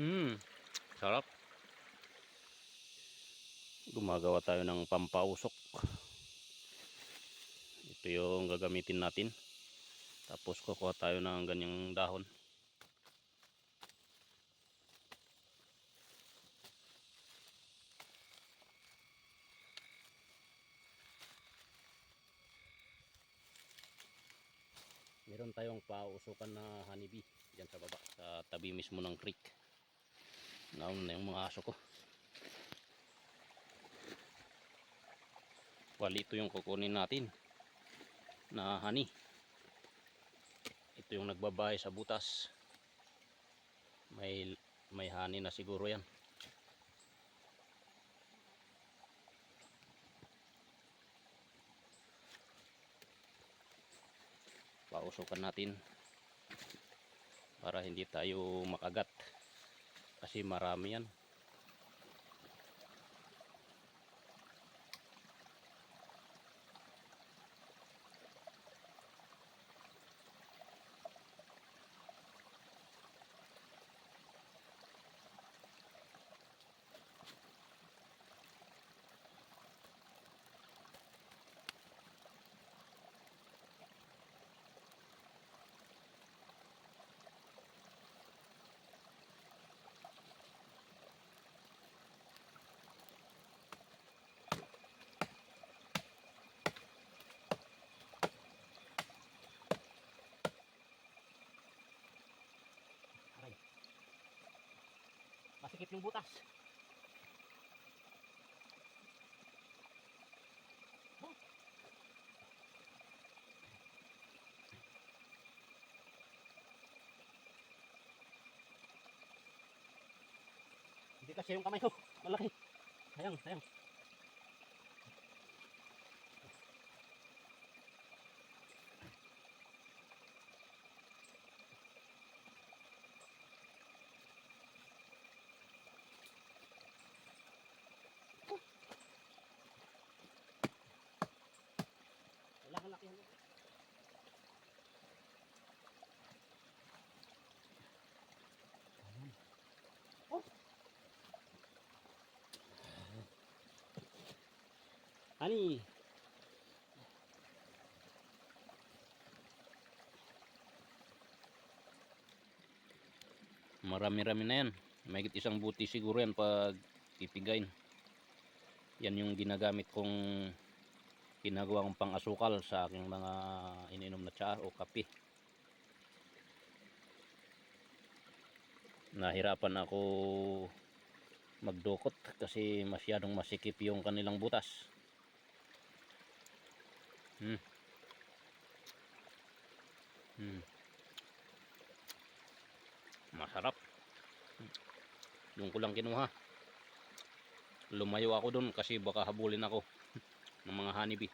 Hmm, sarap. Gumagawa tayo ng pampausok. Ito yung gagamitin natin. Tapos kukuha tayo ng ganyang dahon. Meron tayong pausukan na honeybee diyan sa baba sa tabi mismo ng creek. Naon na yung mga aso ko. Wali ito yung kukunin natin na honey. Ito yung nagbabahay sa butas. May may honey na siguro yan. pausukan natin para hindi tayo makagat kasi marami yan Yung butas. Hindi kasi yung kamay ko. Malaki. Sayang, sayang. Ani. Marami-rami na yan. May isang buti siguro yan pag pipigain. Yan yung ginagamit kong ginagawa kong pang asukal sa aking mga ininom na tsaa o kape. Nahirapan ako magdukot kasi masyadong masikip yung kanilang butas. Hmm. Hmm. Masarap. Doon ko lang kinuha. Lumayo ako doon kasi baka habulin ako ng mga honeybee.